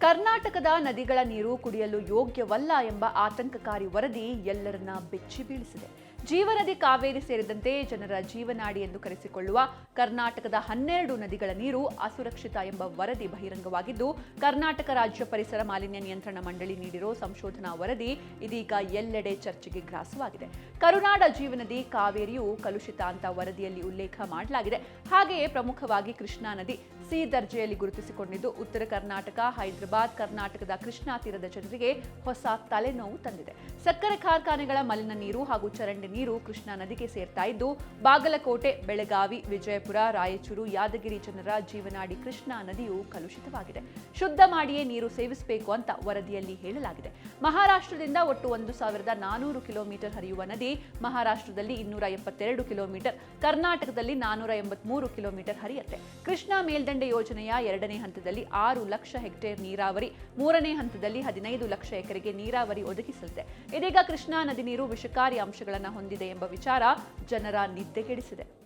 ಕರ್ನಾಟಕದ ನದಿಗಳ ನೀರು ಕುಡಿಯಲು ಯೋಗ್ಯವಲ್ಲ ಎಂಬ ಆತಂಕಕಾರಿ ವರದಿ ಎಲ್ಲರನ್ನ ಬೆಚ್ಚಿ ಬೀಳಿಸಿದೆ ಜೀವನದಿ ಕಾವೇರಿ ಸೇರಿದಂತೆ ಜನರ ಜೀವನಾಡಿ ಎಂದು ಕರೆಸಿಕೊಳ್ಳುವ ಕರ್ನಾಟಕದ ಹನ್ನೆರಡು ನದಿಗಳ ನೀರು ಅಸುರಕ್ಷಿತ ಎಂಬ ವರದಿ ಬಹಿರಂಗವಾಗಿದ್ದು, ಕರ್ನಾಟಕ ರಾಜ್ಯ ಪರಿಸರ ಮಾಲಿನ್ಯ ನಿಯಂತ್ರಣ ಮಂಡಳಿ ನೀಡಿರೋ ಸಂಶೋಧನಾ ವರದಿ ಇದೀಗ ಎಲ್ಲೆಡೆ ಚರ್ಚೆಗೆ ಗ್ರಾಸವಾಗಿದೆ. ಕರುನಾಡ ಜೀವನದಿ ಕಾವೇರಿಯು ಕಲುಷಿತ ಅಂತ ವರದಿಯಲ್ಲಿ ಉಲ್ಲೇಖ ಮಾಡಲಾಗಿದೆ. ಹಾಗೆಯೇ ಪ್ರಮುಖವಾಗಿ ಕೃಷ್ಣಾ ನದಿ ಸಿ ದರ್ಜೆಯಲ್ಲಿ ಗುರುತಿಸಿಕೊಂಡಿದ್ದು, ಉತ್ತರ ಕರ್ನಾಟಕ, ಹೈದರಾಬಾದ್, ಕರ್ನಾಟಕದ ಕೃಷ್ಣಾ ತೀರದ ಜನರಿಗೆ ಹೊಸ ತಲೆನೋವು ತಂದಿದೆ. ಸಕ್ಕರೆ ಕಾರ್ಖಾನೆಗಳ ಮಲಿನ ನೀರು ಹಾಗೂ ಚರಂಡಿ ನೀರು ಕೃಷ್ಣಾ ನದಿಗೆ ಸೇರ್ತಾ ಇದ್ದು, ಬಾಗಲಕೋಟೆ, ಬೆಳಗಾವಿ, ವಿಜಯಪುರ, ರಾಯಚೂರು, ಯಾದಗಿರಿ ಜನರ ಜೀವನಾಡಿ ಕೃಷ್ಣಾ ನದಿಯು ಕಲುಷಿತವಾಗಿದೆ. ಶುದ್ಧ ಮಾಡಿಯೇ ನೀರು ಸೇವಿಸಬೇಕು ಅಂತ ವರದಿಯಲ್ಲಿ ಹೇಳಲಾಗಿದೆ. ಮಹಾರಾಷ್ಟ್ರದಿಂದ ಒಟ್ಟು ಒಂದು ಸಾವಿರದ ನಾನೂರು ಕಿಲೋಮೀಟರ್ ಹರಿಯುವ ನದಿ ಮಹಾರಾಷ್ಟ್ರದಲ್ಲಿ ಇನ್ನೂರ ಎಪ್ಪತ್ತೆರಡು ಕಿಲೋಮೀಟರ್, ಕರ್ನಾಟಕದಲ್ಲಿ ನಾನೂರ ಎಂಬತ್ಮೂರು ಕಿಲೋಮೀಟರ್ ಹರಿಯುತ್ತೆ. ಕೃಷ್ಣಾ ಮೇಲ್ದಂಡೆ ಯೋಜನೆಯ ಎರಡನೇ ಹಂತದಲ್ಲಿ ಆರು ಲಕ್ಷ ಹೆಕ್ಟೇರ್ ನೀರಾವರಿ, ಮೂರನೇ ಹಂತದಲ್ಲಿ ಹದಿನೈದು ಲಕ್ಷ ಎಕರೆಗೆ ನೀರಾವರಿ ಒದಗಿಸಲಿದೆ. ಇದೀಗ ಕೃಷ್ಣಾ ನದಿ ನೀರು ವಿಷಕಾರಿ ಅಂಶಗಳನ್ನು ಹೊಂದಿದೆ ಎಂಬ ವಿಚಾರ ಜನರ ನಿದ್ದೆಗೆಡಿಸಿದೆ.